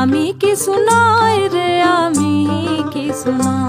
আমি কিছু নয় রে আমি কিছু নয়।